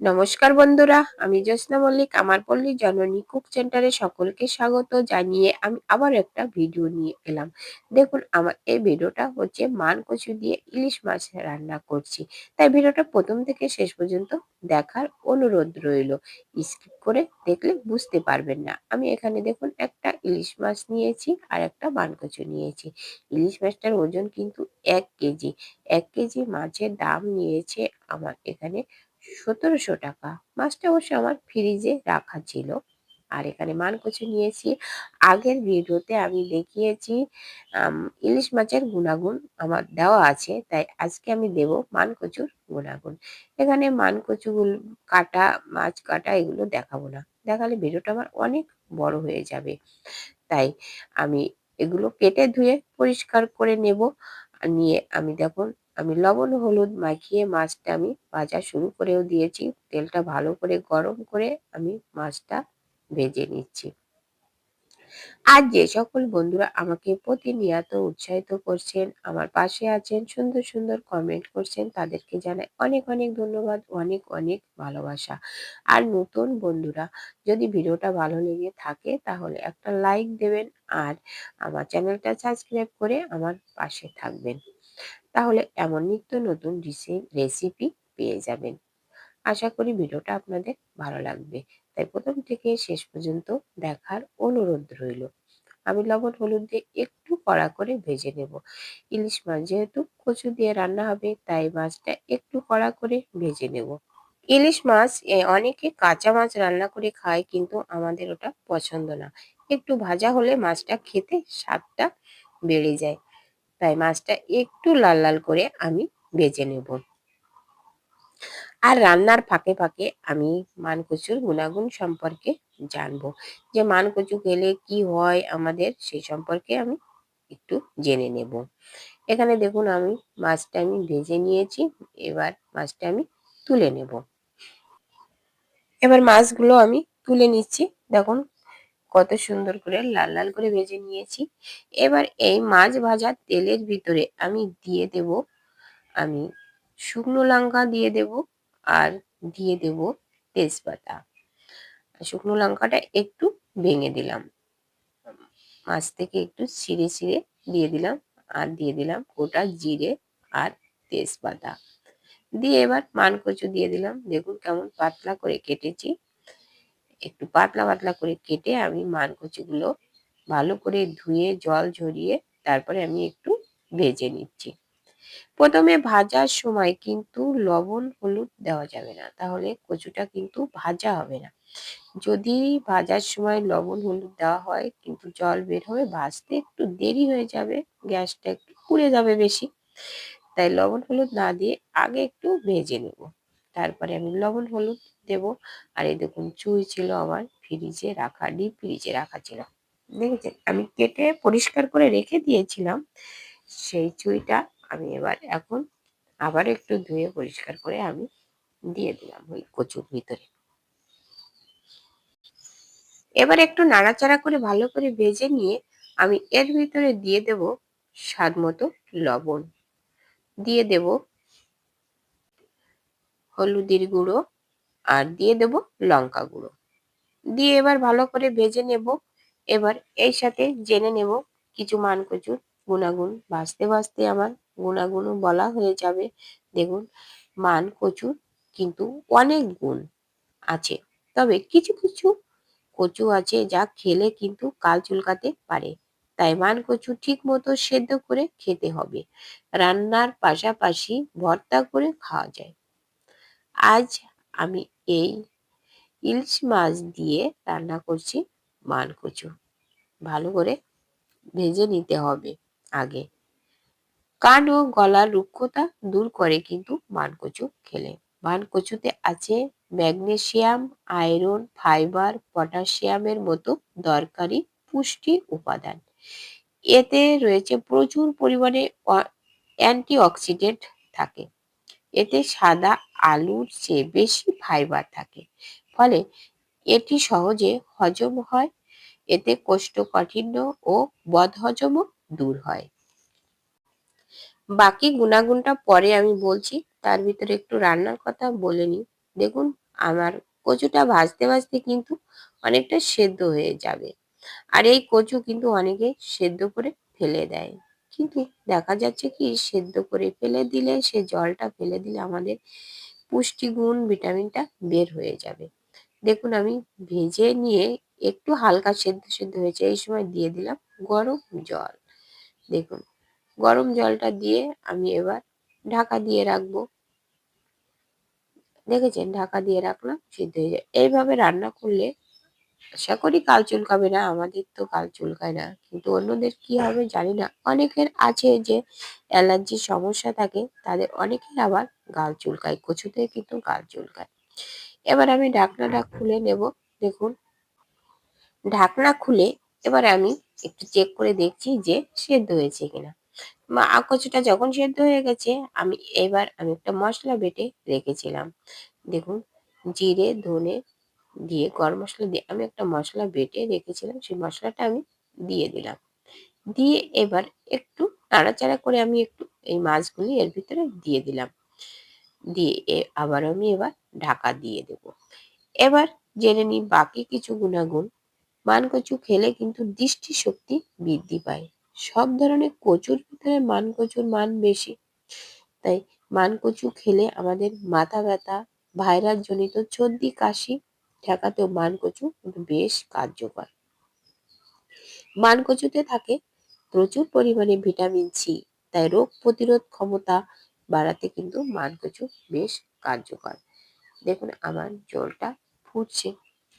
নমস্কার বন্ধুরা, আমি জ্যোৎস্না মল্লিক, আমার পল্লী জননী কুক সেন্টারে সকলকে স্বাগত জানিয়ে আমি আবার একটা ভিডিও নিয়ে এলাম। দেখুন, আমার এই ভিডিওটা হচ্ছে মান কচু দিয়ে ইলিশ মাছ রান্না করছি। তাই ভিডিওটা প্রথম থেকে শেষ পর্যন্ত দেখার অনুরোধ রইল। স্কিপ করে দেখলে বুঝতে পারবেন না। আমি এখানে দেখুন একটা ইলিশ মাছ নিয়েছি আর একটা মান কচু নিয়েছি। ইলিশ মাছটার ওজন কিন্তু এক কেজি। এক কেজি মাছের দাম নিয়েছে আমার এখানে সতেরোশো টাকা। মাছটা অবশ্য আমার ফ্রিজে রাখা ছিল। আর এখানে মানকচু নিয়েছি। আগের ভিডিওতে আমি দেখিয়েছি ইলিশ মাছের গুণাগুণ আমার দেওয়া আছে, তাই আজকে আমি দেব মানকচুর গুণাগুণ। এখানে মানকচুগুলো কাটা, মাছ কাটা এগুলো দেখাবো না। দেখালে ভিডিওটা আমার অনেক বড় হয়ে যাবে। তাই আমি এগুলো কেটে ধুয়ে পরিষ্কার করে নেব। নিয়ে আমি দেখুন আমি লবণ, হলুদ মাখিয়ে মাছটা আমি ভাজা শুরু করেও দিয়েছি। তেলটা ভালো করে গরম করে আমি মাছটা ভেজে নিচ্ছি। আর যে সকল বন্ধুরা আমাকে প্রতিনিয়ত উৎসাহিত করছেন, আমার পাশে আছেন, সুন্দর সুন্দর কমেন্ট করছেন, তাদেরকে জানাই অনেক অনেক ধন্যবাদ, অনেক অনেক ভালোবাসা। আর নতুন বন্ধুরা যদি ভিডিওটা ভালো লেগে থাকে, তাহলে একটা লাইক দেবেন আর আমার চ্যানেলটা সাবস্ক্রাইব করে আমার পাশে থাকবেন। তাহলে এমন নিত্য নতুন রেসিপি পেয়ে যাবেন। আশা করি ভিডিওটা আপনাদের ভালো লাগবে। তাই প্রথম থেকে শেষ পর্যন্ত দেখার অনুরোধ রইল। আমি লবণ, হলুদ দিয়ে একটু কড়া করে ভেজে নেব। ইলিশ মাছ যেহেতু কচু দিয়ে রান্না হবে, তাই মাছটা একটু কড়া করে ভেজে নেব। ইলিশ মাছ অনেকে কাঁচা মাছ রান্না করে খায়, কিন্তু আমাদের ওটা পছন্দ না। একটু ভাজা হলে মাছটা খেতে স্বাদটা বেড়ে যায়। তাই মাছটা একটু লাল লাল করে আমি ভেজে নেব। আর রান্নার ফাঁকে ফাঁকে আমি মানকচুর গুণাগুণ সম্পর্কে জানব। যে মানকচু খেলে কি হয় আমাদের সেই সম্পর্কে আমি একটু জেনে নেব। এখানে দেখুন আমি মাছটা আমি ভেজে নিয়েছি, এবার মাছটা আমি তুলে নেব। এবার মাছগুলো আমি তুলে নিচ্ছি। দেখুন কত সুন্দর করে লাল লাল করে ভেজে নিয়েছি। এবার এই মাছ ভাজার তেলের ভিতরে আমি দিয়ে দেব, আমি শুকনো লঙ্কা দিয়ে দেব আর দিয়ে দেব তেজপাতা। শুকনো লঙ্কাটা একটু ভেঙে দিলাম। মাছ থেকে একটু ছিঁড়ে ছিঁড়ে দিয়ে দিলাম আর দিয়ে দিলাম গোটা জিরে আর তেজপাতা। দিয়ে এবার মানকচু দিয়ে দিলাম। দেখুন কেমন পাতলা করে কেটেছি। একটু পাতলা পাতলা করে কেটে আমি মানকচিগুলো ভালো করে ধুয়ে, জল ঝরিয়ে তারপরে আমি একটু ভেজে নিচ্ছি। প্রথমে ভাজার সময় কিন্তু লবণ, হলুদ দেওয়া যাবে না। তাহলে কচুটা কিন্তু ভাজা হবে না। যদি ভাজার সময় লবণ, হলুদ দেওয়া হয়, কিন্তু জল বের হবে ভাজতে একটু দেরি হয়ে যাবে, গ্যাসটা একটু পুড়ে যাবে বেশি, তাই লবণ, হলুদ না দিয়ে আগে একটু ভেজে নেব। তারপরে আমি লবণ হলুদ দেব। আর এই দেখুন, চুই ছিল আমার ফ্রিজে রাখা, ডিপ ফ্রিজে রাখা ছিল। দেখেছেন? আমি কেটে পরিষ্কার করে রেখে দিয়েছিলাম। সেই চুইটা আমি এবার এখন আবার একটু ধুয়ে পরিষ্কার করে আমি দিয়ে দিলাম ওই কচুর ভিতরে। এবার একটু নাড়াচাড়া করে ভালো করে ভেজে নিয়ে আমি এর ভিতরে দিয়ে দেব স্বাদ মতো লবণ। দিয়ে দেব হলুদের গুঁড়ো আর দিয়ে দেব লঙ্কা গুঁড়ো। দিয়ে এবার ভালো করে ভেজে নেব। এবার এই সাথে জেনে নেব কিছু মান কচুর গুণাগুণ। ভাজতে ভাজতে আমার গুণাগুণও বলা হয়ে যাবে। দেখুন মান কচুর কিন্তু অনেক গুণ আছে। তবে কিছু কিছু কচু আছে যা খেলে কিন্তু কাল চুলকাতে পারে। তাই মান কচু ঠিক মতো সেদ্ধ করে খেতে হবে। রান্নার পাশাপাশি ভর্তা করে খাওয়া যায়। আজ আমি এই ইলিশ মাছ দিয়ে রান্না করছি মানকচু। ভালো করে ভেজে নিতে হবে আগে। কান ও গলার রুক্ষতা দূর করে কিন্তু মানকচু খেলে। মানকচুতে আছে ম্যাগনেশিয়াম আয়রন, ফাইবার, পটাশিয়ামের মতো দরকারি পুষ্টি উপাদান। এতে রয়েছে প্রচুর পরিমাণে অ্যান্টিঅক্সিডেন্ট থাকে। এতে সাদা আলুর চেয়ে বেশি ফাইবার থাকে। ফলে এটি সহজে হজম হয়, এতে কোষ্ঠকাঠিন্য ও বদহজমও দূর হয়। বাকি গুণাগুণটা পরে আমি বলছি, তার ভিতরে একটু রান্নার কথা বলে নিই। দেখুন, আমার কচুটা ভাজতে ভাজতে কিন্তু অনেকটা সেদ্ধ হয়ে যাবে। আর এই কচু কিন্তু অনেকে সেদ্ধ করে ফেলে দেয়। কিন্তু দেখা যাচ্ছে কি, সেদ্ধ করে ফেলে দিলে, সে জলটা ফেলে দিলে আমাদের পুষ্টিগুণ, ভিটামিনটা বের হয়ে যাবে। দেখুন, আমি ভেজে নিয়ে একটু হালকা সেদ্ধ সেদ্ধ হয়েছে, এই সময় দিয়ে দিলাম গরম জল। দেখুন, গরম জলটা দিয়ে আমি এবার ঢাকা দিয়ে রাখব। দেখেছেন? ঢাকা দিয়ে রাখলাম, সিদ্ধ হয়ে যায়। এইভাবে রান্না করলে আশা করি কাল চুলকাবে না, আমাদের তো কাল চুলকায় না। কিন্তু অন্যদের কি হবে জানি না। অনেকের আছে যে অ্যালার্জির সমস্যা থাকে, তাদের অনেকের আবার গাল চুলকায় কচুতে কিন্তু গাল চুলকায়। এবার আমি ঢাকনাটা খুলে নেব, দেখুন। ঢাকনা খুলে এবার আমি একটু চেক করে দেখছি যে সেদ্ধ হয়েছে কিনা। কচুটা যখন সেদ্ধ হয়ে গেছে, আমি এবার আমি একটা মশলা বেটে রেখেছিলাম। দেখুন, জিরে, ধনে দিয়ে, গরম মশলা দিয়ে আমি একটা মশলা বেটে রেখেছিলাম, সেই মশলাটা আমি দিয়ে দিলাম। দিয়ে এবার একটু নাড়াচাড়া করে আমি একটু এই মাছগুলি এর ভিতরে দিয়ে দিলাম। দিয়ে আবার আমি এবার ঢাকা দিয়ে দেব। এবার জেনে নিই বাকি কিছু গুণাগুণ। মান কচু খেলে কিন্তু দৃষ্টিশক্তি বৃদ্ধি পায়। সব ধরনের কচুর ভিতরে মান কচুর মান বেশি। তাই মান কচু খেলে আমাদের মাথা ব্যথা ভাইরাস জনিত সর্দি কাশি ঠেকাতেও মান কচু কিন্তু বেশ কার্যকর। মান কচুতে থাকে প্রচুর পরিমাণে ভিটামিন সি তাই রোগ প্রতিরোধ ক্ষমতা বাড়াতে কিন্তু মান কচু বেশ কার্যকর। দেখুন, আমার জলটা ফুটছে।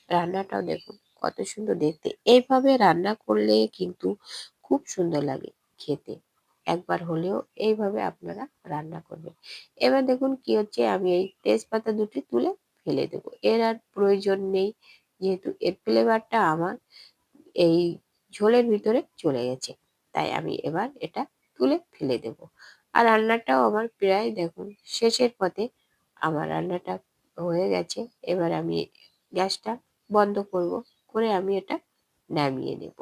রান্নাটাও দেখুন, কত সুন্দর দেখতে। এইভাবে রান্না করলে কিন্তু খুব সুন্দর লাগে খেতে। একবার হলেও এইভাবে আপনারা রান্না করবেন। এবার দেখুন কি হচ্ছে, আমি এই তেজপাতা দুটি তুলে ফেলে দেব। এর আর প্রয়োজন নেই, যেহেতু এর ফ্লেভারটা আমার এই ঝোলের ভিতরে চলে গেছে। তাই আমি এবার এটা তুলে ফেলে দেব। আর রান্নাটাও আমার প্রায় দেখুন শেষের পথে আমার রান্নাটা হয়ে গেছে। এবার আমি গ্যাসটা বন্ধ করব, করে আমি এটা নামিয়ে নেব।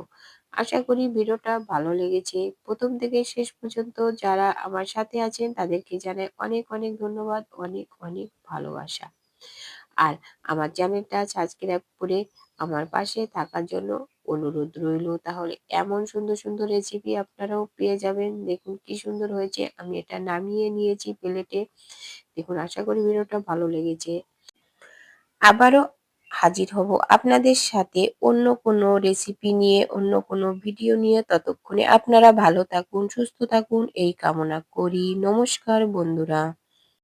আশা করি ভিডিওটা ভালো লেগেছে। প্রথম থেকে শেষ পর্যন্ত যারা আমার সাথে আছেন, তাদেরকে জানাই অনেক অনেক ধন্যবাদ, অনেক অনেক ভালোবাসা। আর আমার চ্যানেলটা সাবস্ক্রাইব করে আমার পাশে থাকার জন্য অনুরোধ রইল। তাহলে এমন সুন্দর সুন্দর রেসিপি আপনারাও পেয়ে যাবেন। দেখুন কি সুন্দর হয়েছে। আমি এটা নামিয়ে নিয়েছি প্লেটে। দেখুন, আশা করি ভিডিওটা ভালো লেগেছে। আবারও হাজির হব আপনাদের সাথে অন্য কোনো রেসিপি নিয়ে, অন্য কোনো ভিডিও নিয়ে। ততক্ষণে আপনারা ভালো থাকুন, সুস্থ থাকুন। এই কামনা করি। নমস্কার বন্ধুরা।